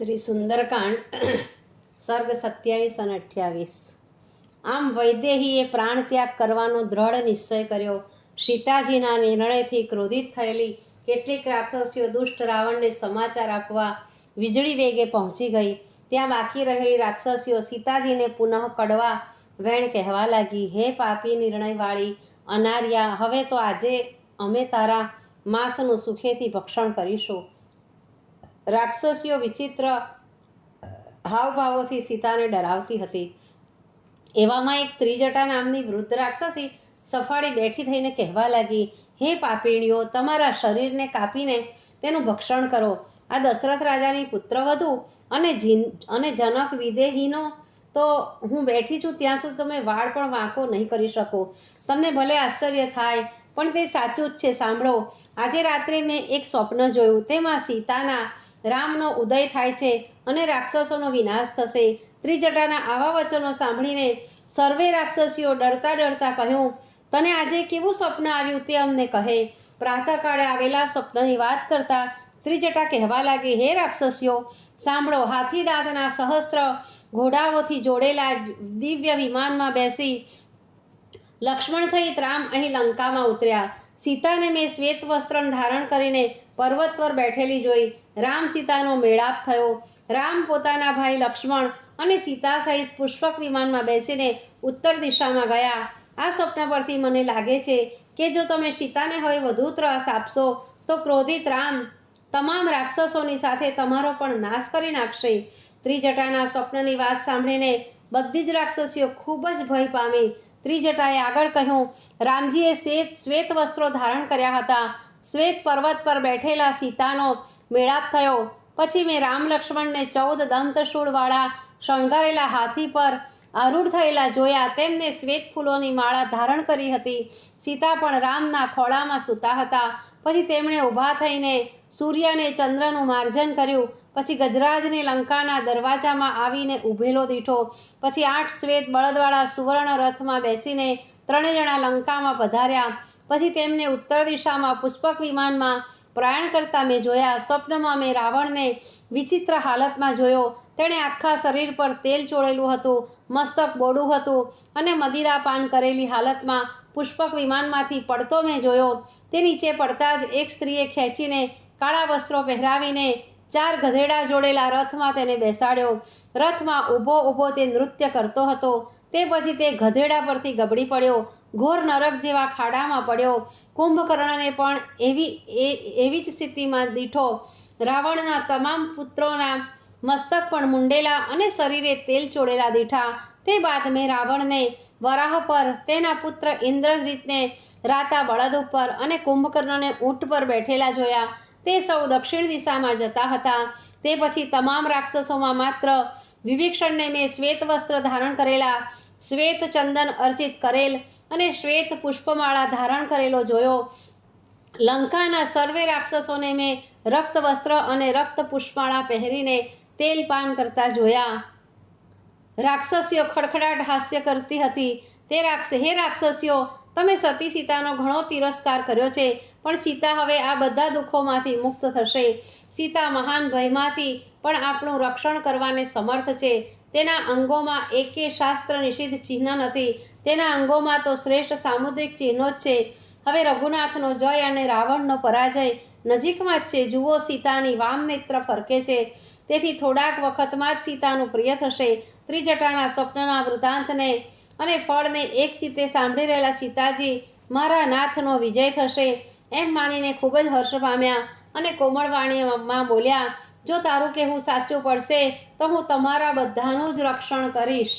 શ્રી સુંદરકાંડ, સર્ગ સત્યાવીસ અને અઠ્યાવીસ. આમ વૈદેહીએ પ્રાણ ત્યાગ કરવાનો દ્રઢ નિશ્ચય કર્યો. સીતાજીના નિર્ણયથી ક્રોધિત થયેલી કેટલીક રાક્ષસીઓ દુષ્ટ રાવણને સમાચાર આપવા વીજળી વેગે પહોંચી ગઈ. ત્યાં બાકી રહેલી રાક્ષસીઓ સીતાજીને પુનઃ કડવા વેણ કહેવા લાગી. હે પાપી નિર્ણયવાળી, અનાર્યા, હવે તો આજે અમે તારા માંસનું સુખેથી ભક્ષણ કરીશું. રાક્ષસીઓ વિચિત્ર હાવભાવોથી સીતાને ડરાવતી હતી. એવામાં એક ત્રિજટા નામની વૃદ્ધ રાક્ષસી સફાળી બેઠી થઈને કહેવા લાગી, હે પાપીણીઓ, તમારા શરીરને કાપીને તેનું ભક્ષણ કરો. આ દશરથ રાજાની પુત્રવધુ અને જીન, અને જનક વિદેહીનો તો હું બેઠી છું, ત્યાં સુધી તમે વાળ પણ વાંકો નહીં કરી શકો. તમને ભલે આશ્ચર્ય થાય, પણ તે સાચું જ છે, સાંભળો. આજે રાત્રે મેં એક સ્વપ્ન જોયું. તેમાં સીતાના રામનો ઉદય થાય છે અને રાક્ષસોનો વિનાશ થશે. ત્રિજટાના આવા વચનો સાંભળીને સર્વે રાક્ષસીઓ ડરતા ડરતા કહ્યું, તને આજે કેવું સ્વપ્ન આવ્યું તે અમને કહે. પ્રાતઃકાળે આવેલા સ્વપ્નની વાત કરતા ત્રિજટા કહેવા લાગે, હે રાક્ષસીઓ, સાંભળો, હાથી દાંતના સહસ્ત્ર ઘોડાઓથી જોડેલા દિવ્ય વિમાનમાં બેસી લક્ષ્મણ સહિત રામ અહીં લંકામાં ઉતર્યા. સીતાને મેં શ્વેત વસ્ત્ર ધારણ કરીને પર્વત પર બેઠેલી જોઈ. રામ સીતાનો મેળાપ થયો. રામ પોતાના ભાઈ લક્ષ્મણ અને સીતા સહિત પુષ્પક વિમાનમાં બેસીને ઉત્તર દિશામાં ગયા. આ સ્વપ્ન પરથી મને લાગે છે કે જો તમે સીતાને હવે વધુ ત્રાસ આપશો, તો ક્રોધિત રામ તમામ રાક્ષસોની સાથે તમારો પણ નાશ કરી નાખશે. ત્રિજટાના સ્વપ્નની વાત સાંભળીને બધી જ રાક્ષસીઓ ખૂબ જ ભય પામી. ત્રિજટાએ આગળ કહ્યું, રામજીએ શ્વેત વસ્ત્રો ધારણ કર્યા હતા. શ્વેત પર્વત પર બેઠેલા સીતાનો મેળાપ થયો. પછી મેં રામ લક્ષ્મણને ચૌદ દંતશૂળવાળા શણગારેલા હાથી પર આરૂઢ થયેલા જોયા. તેમને શ્વેત ફૂલોની માળા ધારણ કરી હતી. સીતા પણ રામના ખોળામાં સૂતા હતા. પછી તેમણે ઊભા થઈને સૂર્ય અને ચંદ્રનું માર્જન કર્યું. પછી ગજરાજને લંકાના દરવાજામાં આવીને ઊભેલો દીઠો. પછી આઠ શ્વેત બળદવાળા સુવર્ણ રથમાં બેસીને ત્રણેય જણા લંકામાં પધાર્યા. પછી તેમને ઉત્તર દિશામાં પુષ્પક વિમાનમાં પ્રયાણ કરતા મેં જોયા. સ્વપ્નમાં મેં રાવણને વિચિત્ર હાલતમાં જોયો. તેણે આખા શરીર પર તેલ ચોળેલું હતું, મસ્તક બોડું હતું અને મદિરા પાન કરેલી હાલતમાં પુષ્પક વિમાનમાંથી પડતો મેં જોયો. તે નીચે પડતા જ એક સ્ત્રીએ ખેંચીને કાળા વસ્ત્રો પહેરાવીને ચાર ગધેડા જોડેલા રથમાં તેને બેસાડ્યો. રથમાં ઊભો ઊભો તે નૃત્ય કરતો હતો. તે પછી તે ગધેડા પરથી ગબડી પડ્યો. ઘોર નરક જેવા ખાડામાં પડ્યો. કુંભકર્ણને પણ એવી એવી જ સ્થિતિમાં દીઠો રાવણના તમામ પુત્રોના મસ્તક પણ મુંડેલા અને શરીરે તેલ ચોળેલા દીઠા. તે બાદ મેં રાવણને વરાહ પર, તેના પુત્ર ઇન્દ્રજીતને રાતા બળદ ઉપર અને કુંભકર્ણને ઊંટ પર બેઠેલા જોયા. તે સૌ દક્ષિણ દિશામાં જતા હતા. તે પછી તમામ રાક્ષસોમાં માત્ર વિભીક્ષણને મેં શ્વેત વસ્ત્ર ધારણ કરેલા શ્વેત ચંદન અર્ચિત કરેલ અને શ્વેત પુષ્પમાળા ધારણ કરેલો જોયો. લંકાના સર્વે રાક્ષસોને મેં રક્ત વસ્ત્ર અને રક્ત પુષ્પમાળા પહેરીને તેલ પાન કરતા જોયા. રાક્ષસીઓ ખડખડાટ હાસ્ય કરતી હતી. તે રાક્ષ, હે રાક્ષસીઓ, તમે સતી સીતાનો ઘણો તિરસ્કાર કર્યો છે, પણ સીતા હવે આ બધા દુઃખોમાંથી મુક્ત થશે. સીતા મહાન ભયમાંથી પણ આપણું રક્ષણ કરવાને સમર્થ છે. તેના અંગોમાં એકે શાસ્ત્ર નિષિદ્ધ ચિહ્ન નથી. તેના અંગોમાં તો શ્રેષ્ઠ સામુદ્રિક ચિહ્નો જ છે. હવે રઘુનાથનો જય અને રાવણનો પરાજય નજીકમાં જ છે. જુઓ, સીતાની વામ નેત્ર ફરકે છે. તેથી થોડાક વખતમાં જ સીતાનું પ્રિય થશે. ત્રિજટાના સ્વપ્નના વૃદ્ધાંતને અને ફળને એક ચિત્તે સાંભળી રહેલા સીતાજી, મારા નાથનો વિજય થશે. એમ માનીને ખૂબ જ હર્ષ પામ્યા અને કોમળ વાણીમાં બોલ્યા જો તારું કહેવું સાચું પડશે, તો હું તમારા બધાનું જ રક્ષણ કરીશ.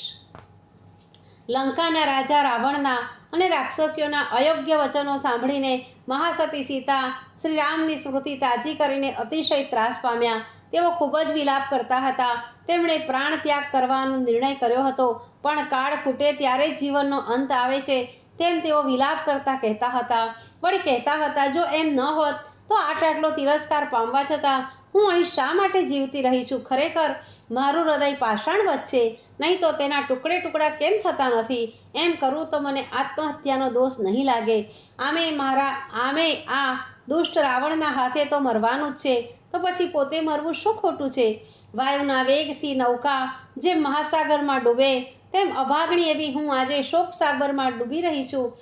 લંકાના રાજા રાવણના અને રાક્ષસીઓના અયોગ્ય વચનો સાંભળીને મહાસતી સીતા શ્રી રામની સ્મૃતિ તાજી કરીને અતિશય ત્રાસ પામ્યા. તેઓ ખૂબ જ વિલાપ કરતા હતા. તેમણે પ્રાણ ત્યાગ કરવાનો નિર્ણય કર્યો હતો, પણ કાળ ફૂટે ત્યારે જ જીવનનો અંત આવે છે તેમ તેઓ વિલાપ કરતા કહેતા હતા. વળી કહેતા હતા, જો એમ ન હોત, તો આટ આટલો તિરસ્કાર પામવા છતાં હું અહીં શા માટે જીવતી રહી છું? ખરેખર મારું હૃદય પાષાણ વચ્ચે, નહીં તો તેના ટુકડે ટુકડા કેમ થતા નથી? એમ કરું તો મને આત્મહત્યાનો દોષ નહીં લાગે. આમે મારા, આમે આ દુષ્ટ રાવણના હાથે તો મરવાનું જ છે. તો પછી પોતે મરવું શું ખોટું છે? વાયુના વેગથી નૌકા જેમ મહાસાગરમાં ડૂબે, તેમ અભાગણી એવી હું આજે શોક સાગરમાં ડૂબી રહી છું.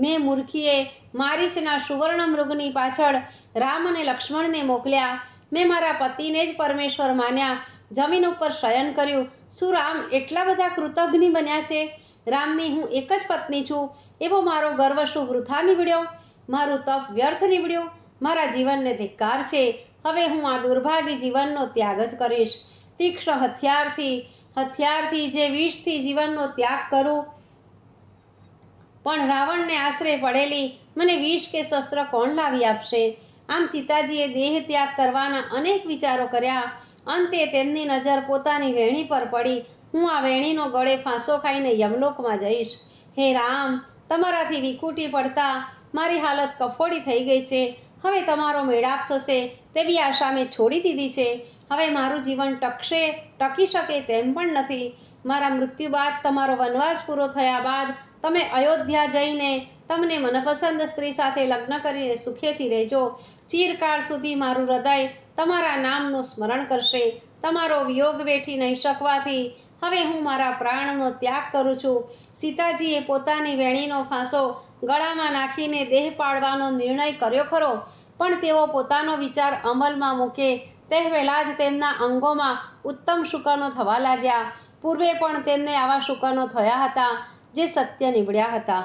મેં મૂર્ખીએ મારીચના સુવર્ણ મૃગની પાછળ રામ અને લક્ષ્મણને મોકલ્યા. મેં મારા પતિને જ પરમેશ્વર માન્યા. જમીન ઉપર શયન કર્યું. શું રામ એટલા બધા કૃતજ્ઞ બન્યા છે? રામની હું એક જ પત્ની છું. એવો મારો ગર્વ શું વૃથા નીવડ્યો. મારું તપ વ્યર્થ નીવડ્યું. મારા જીવનને ધિક્કાર છે. હવે હું આ દુર્ભાગી જીવનનો ત્યાગ જ કરીશ. તીક્ષ્ણ હથિયારથી હથિયારથી જે વિષથી જીવનનો ત્યાગ કરું. પણ રાવણને આશરે પડેલી મને વિષ કે શસ્ત્ર કોણ લાવી આપશે? આમ સીતાજીએ દેહ ત્યાગ કરવાના અનેક વિચારો કર્યા. અંતે તેમની નજર પોતાની વેણી પર પડી. હું આ વેણીનો ગળે ફાંસો ખાઈને યમલોકમાં જઈશ. હે રામ, તમારાથી વિકુટી પડતા મારી હાલત કફોડી થઈ ગઈ છે. હવે તમારો મેળાપ થશે તેવી આશા મેં છોડી દીધી છે. હવે મારું જીવન ટકશે, ટકી શકે તેમ પણ નથી. મારા મૃત્યુ બાદ તમારો વનવાસ પૂરો થયા બાદ તમે અયોધ્યા જઈને તમને મનપસંદ સ્ત્રી સાથે લગ્ન કરીને સુખેથી રહેજો. ચિરકાળ સુધી મારું હૃદય તમારા નામનું સ્મરણ કરશે. તમારો વિયોગ વેઠી નહીં શકવાથી હવે હું મારા પ્રાણનો ત્યાગ કરું છું. સીતાજીએ પોતાની વેણીનો ફાંસો ગળામાં નાખીને દેહ પાડવાનો નિર્ણય કર્યો ખરો, પણ તેઓ પોતાનો વિચાર અમલમાં મૂકે. તે પહેલાં જ તેમના અંગોમાં ઉત્તમ શુકનો થવા લાગ્યા. પૂર્વે પણ તેમને આવા શુકનો થયા હતા, જે સત્ય નીવડ્યા હતા.